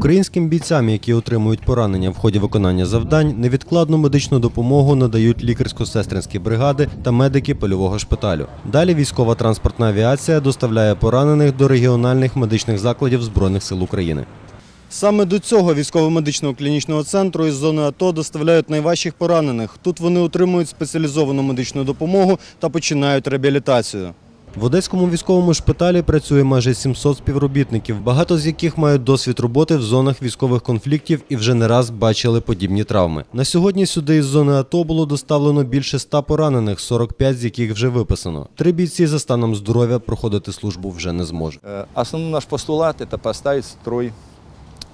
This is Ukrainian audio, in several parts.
Українським бійцям, які отримують поранення в ході виконання завдань, невідкладну медичну допомогу надають лікарсько-сестринські бригади та медики польового шпиталю. Далі військова транспортна авіація доставляє поранених до регіональних медичних закладів Збройних сил України. Саме до цього військово-медичного клінічного центру із зони АТО доставляють найважчих поранених. Тут вони отримують спеціалізовану медичну допомогу та починають реабілітацію. В Одеському військовому шпиталі працює майже 700 співробітників, багато з яких мають досвід роботи в зонах військових конфліктів і вже не раз бачили подібні травми. На сьогодні сюди із зони АТО було доставлено більше 100 поранених, 45 з яких вже виписано. Три бійці за станом здоров'я проходити службу вже не зможуть. Э, Основной наш постулат – это поставить в строй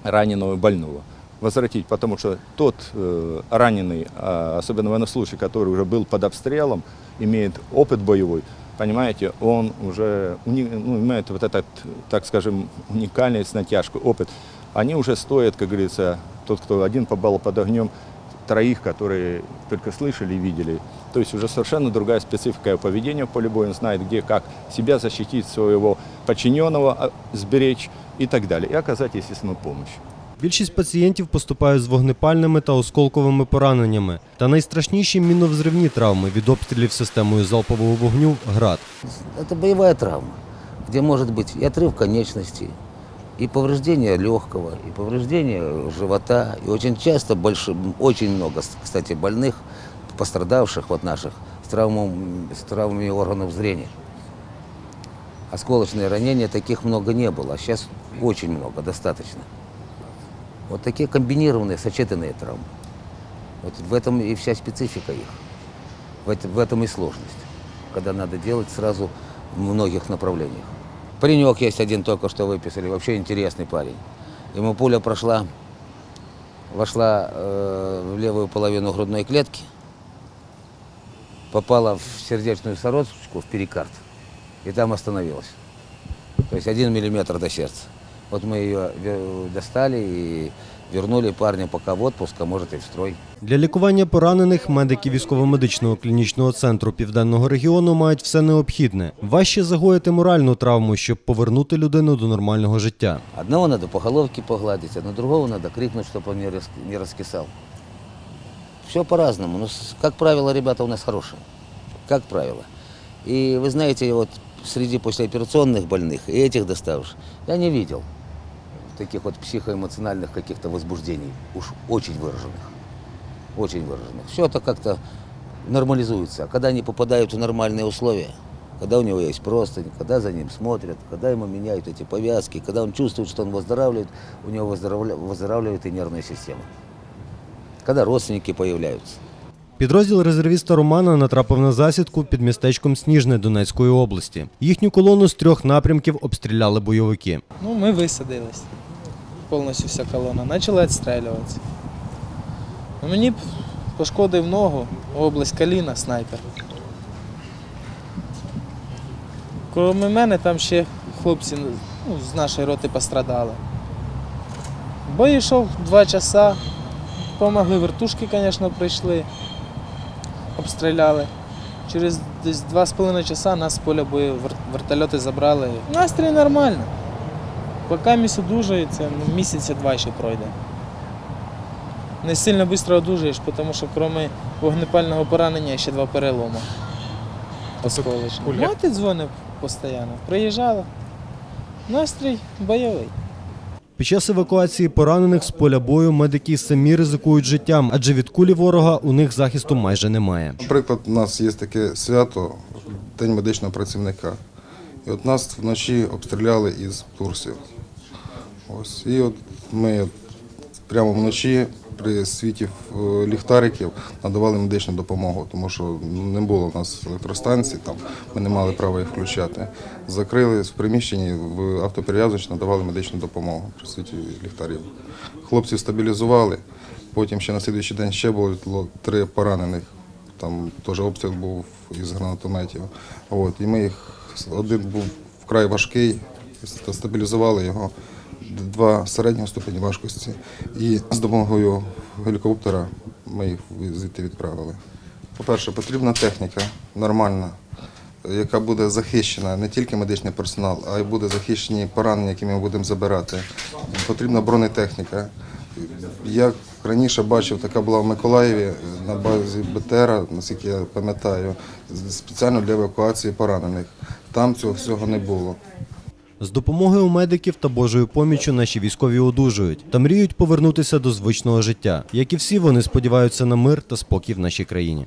раненого и больного. Возвратить, потому что тот э, раненый, а особенно военнослужащий, который уже был под обстрелом, имеет опыт боевой, понимаете, он уже ну, имеет вот этот, так скажем, уникальный с опыт. Они уже стоят, как говорится, тот, кто один побал под огнем, троих, которые только слышали и видели. То есть уже совершенно другая специфика поведения в поле боя. Он знает, где, как себя защитить, своего подчиненного а, сберечь и так далее. И оказать естественную помощь. Більшість пацієнтів поступають з вогнепальними та осколковими пораненнями. Та найстрашніші міновзривні травми від обстрілів системою залпового вогню град. Это боевая травма, где может быть и отрыв конечностей, и повреждение легкого, и повреждение живота. И очень часто, больше, очень много, кстати, больных, пострадавших вот наших с, травмом, с травмами органов зрения. Осколочные ранения таких много не было, а сейчас очень много, достаточно. Вот такие комбинированные, сочетанные травмы. Вот в этом и вся специфика их. В этом, и сложность, когда надо делать сразу в многих направлениях. Паренек есть один только что выписали, вообще интересный парень. Ему пуля прошла, вошла э, в левую половину грудной клетки, попала в сердечную сорочку, в перикард, и там остановилась. То есть один миллиметр до сердца. Вот мы ее ве- достали и вернули парня пока в отпуск, а может и в строй. Для лікування поранених медики військово-медичного клінічного центру південного регіону мають все необхідне. Важче загоїти моральну травму, щоб повернути людину до нормального життя. Одного надо по головке погладить, а на другого надо крикнуть, чтобы он не, рас- не раскисал. Все по-разному. Но, с- как правило, ребята у нас хорошие. Как правило. И вы знаете, вот среди послеоперационных больных и этих доставших я не видел таких вот психоэмоциональных каких-то возбуждений, уж очень выраженных. Очень выраженных. Все это как-то нормализуется. А когда они попадают в нормальные условия, когда у него есть простынь, когда за ним смотрят, когда ему меняют эти повязки, когда он чувствует, что он выздоравливает, у него выздоравля- выздоравливает и нервная система. Когда родственники появляются. Підрозділ резервіста Романа натрапив на засідку під містечком Сніжне Донецької області. Їхню колону з трьох напрямків обстріляли бойовики. Ну, ми висадились. Повністю вся колона. Почали відстрілюватися. Ну, Мені пошкодив ногу, область коліна, снайпер. Крім мене, там ще хлопці ну, з нашої роти пострадали. Бой йшов два часа. Помогли вертушки, звісно, прийшли, обстріляли. Через десь два з половиною часа нас з поля бою вертольоти забрали. Настрій нормально. Поки місяць одужується, ну, місяця два ще пройде. Не сильно швидко одужуєш, тому що крім вогнепального поранення ще два переломи. Осколочні. Мати дзвонив постійно, приїжджала. Настрій бойовий. Під час евакуації поранених з поля бою медики самі ризикують життям, адже від кулі ворога у них захисту майже немає. Наприклад, у нас є таке свято День медичного працівника. І от нас вночі обстріляли із Турції. Ось. І от ми прямо вночі при світі е, ліхтариків надавали медичну допомогу, тому що не було у нас електростанцій, там ми не мали права їх включати. Закрили в приміщенні в автоперев'язочні надавали медичну допомогу при світі ліхтарів. Хлопців стабілізували. Потім ще на слідуючий день ще було три поранених. Там теж обстріл був із гранатометів. От, і ми їх один був вкрай важкий, стабілізували його. Два середнього ступені важкості. І з допомогою гелікоптера ми їх звідти відправили. По-перше, потрібна техніка нормальна, яка буде захищена не тільки медичний персонал, а й буде захищені поранення, які ми будемо забирати. Потрібна бронетехніка. Я раніше бачив, така була в Миколаєві на базі БТР, наскільки я пам'ятаю, спеціально для евакуації поранених. Там цього всього не було. З допомогою медиків та Божою поміччю наші військові одужують та мріють повернутися до звичного життя. Як і всі, вони сподіваються на мир та спокій в нашій країні.